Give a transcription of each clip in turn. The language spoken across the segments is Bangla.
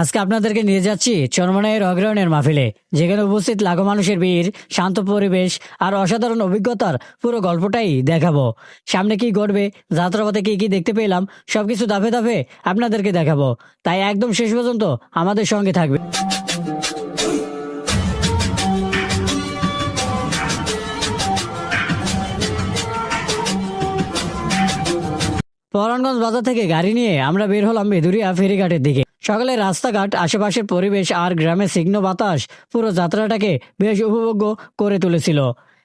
আজকে আপনাদেরকে নিয়ে যাচ্ছি চরমনায়ের অগ্রহণের মাহফিলে, যেখানে উপস্থিত লাখো মানুষের ভিড়, শান্ত পরিবেশ আর অসাধারণ অভিজ্ঞতার পুরো গল্পটাই দেখাবো। সামনে কি ঘটবে, যাত্রাপথে কি কি দেখতে পেলাম, সবকিছু দাফে দাফে আপনাদেরকে দেখাবো। তাই একদম শেষ পর্যন্ত আমাদের সঙ্গে থাকবে। পরানগঞ্জ বাজার থেকে গাড়ি নিয়ে আমরা বের হলাম বেদুরিয়া ফেরিঘাটের দিকে। সকালে রাস্তাঘাট, আশেপাশের পরিবেশ আর গ্রামের সিগ্ন বাতাস পুরো যাত্রাটাকে বেশ উপভোগ্য করে তুলেছিল।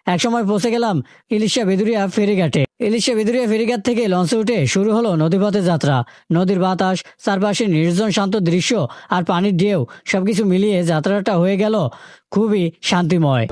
একসময় পৌঁছে গেলাম ইলিশা বেদুরিয়া ফেরিঘাটে। ইলিশা বেদুরিয়া ফেরিঘাট থেকে লঞ্চে উঠে শুরু হলো নদীপথে যাত্রা। নদীর বাতাস, চারপাশে নির্জন শান্ত দৃশ্য আর পানির ঢেউ সবকিছু মিলিয়ে যাত্রাটা হয়ে গেল খুবই শান্তিময়।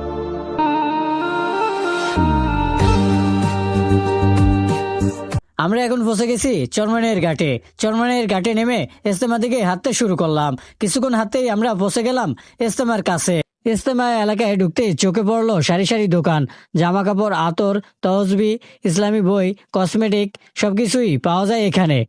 আমরা এখন পৌঁছে গেছি চরমানের ঘাটে। চরমানের ঘাটে নেমে ইস্তেমা দিকে হাঁটতে শুরু করলাম। কিছুক্ষণ হাঁটতেই আমরা পৌঁছে গেলাম ইস্তেমার কাছে। ইস্তেমা এলাকায় ঢুকতেই চোখে পড়ল সারি সারি দোকান। জামা কাপড় আতর তহসবি ইসলামী বই, কসমেটিক, সবকিছুই পাওয়া যায় এখানে।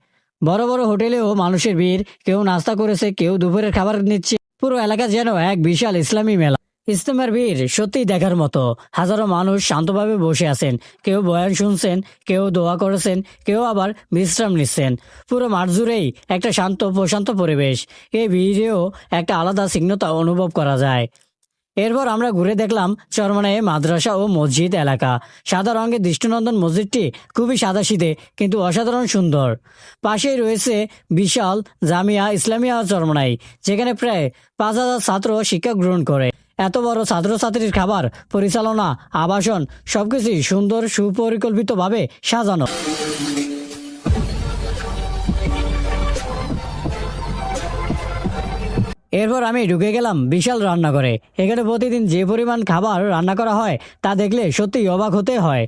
বড় বড় হোটেলেও মানুষের ভিড়, কেউ নাস্তা করেছে, কেউ দুপুরের খাবার নিচ্ছে। পুরো এলাকা যেন এক বিশাল ইসলামী মেলা। ইস্তেমার ভিড় সত্যিই দেখার মতো। হাজারো মানুষ শান্তভাবে বসে আছেন। কেউ বয়ান শুনছেন, কেউ দোয়া করেছেন, কেউ আবার বিশ্রাম নিচ্ছেন। পুরো মাঠ জুড়েই একটা শান্ত, প্রশান্ত পরিবেশ। এই ভিড়েও একটা আলাদা সিগ্নতা অনুভব করা যায়। এরপর আমরা ঘুরে দেখলাম চরমনায় মাদ্রাসা ও মসজিদ এলাকা। সাদা রঙের দৃষ্টিনন্দন মসজিদটি খুবই সাদাশীতে কিন্তু অসাধারণ সুন্দর। পাশেই রয়েছে বিশাল জামিয়া ইসলামিয়া চরমনাই, যেখানে প্রায় পাঁচ হাজার ছাত্র শিক্ষা গ্রহণ করে। এত বড় ছাত্রছাত্রীর খাবার, পরিচালনা, আবাসন সবকিছুই সুন্দর, সুপরিকল্পিতভাবে সাজানো। এরপর আমি ঢুকে গেলাম বিশাল রান্নাঘরে। এখানে প্রতিদিন যে পরিমাণ খাবার রান্না করা হয়, তা দেখলে সত্যিই অবাক হতে হয়।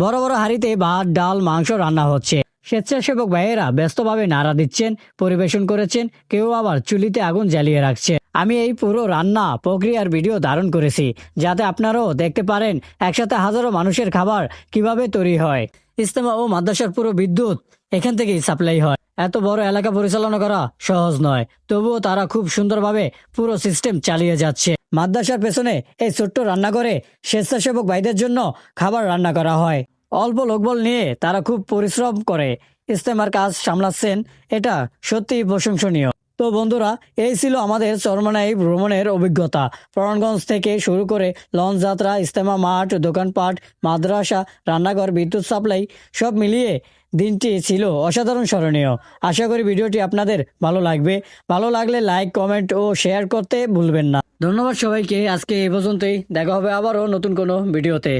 বড় বড় হাঁড়িতে ভাত, ডাল, মাংস রান্না হচ্ছে। স্বেচ্ছাসেবক ভাইয়েরা ব্যস্তভাবে নাড়া দিচ্ছেন, পরিবেশন করেছেন, কেউ আবার চুলিতে আগুন জ্বালিয়ে রাখছে। আমি এই পুরো রান্না প্রক্রিয়ার ভিডিও ধারণ করেছি, যাতে আপনারাও দেখতে পারেন একসাথে হাজারো মানুষের খাবার কীভাবে তৈরি হয়। ইস্তেমা ও মাদ্রাসার পুরো বিদ্যুৎ এখান থেকেই সাপ্লাই হয়। এত বড় এলাকা পরিচালনা করা সহজ নয়, তবুও তারা খুব সুন্দরভাবে পুরো সিস্টেম চালিয়ে যাচ্ছে। মাদ্রাসার পেছনে এই ছোট্ট রান্নাঘরে স্বেচ্ছাসেবক ভাইদের জন্য খাবার রান্না করা হয়। অল্প লোকবল নিয়ে তারা খুব পরিশ্রম করে। ইস্তেমার কাজ সামলাচ্ছেন, এটা সত্যিই প্রশংসনীয়। তো বন্ধুরা, এই ছিল আমাদের চরমনাই ভ্রমণের অভিজ্ঞতা। প্রাণগঞ্জ থেকে শুরু করে লঞ্চ যাত্রা ইস্তেমা মাঠ, দোকানপাট, মাদ্রাসা, রান্নাঘর, বিদ্যুৎ সাপ্লাই, সব মিলিয়ে দিনটি ছিল অসাধারণ স্মরণীয়। আশা করি ভিডিওটি আপনাদের ভালো লাগবে। ভালো লাগলে লাইক, কমেন্ট ও শেয়ার করতে ভুলবেন না। ধন্যবাদ সবাইকে। আজকে এই পর্যন্তই। দেখা হবে আবারও নতুন কোনো ভিডিওতে।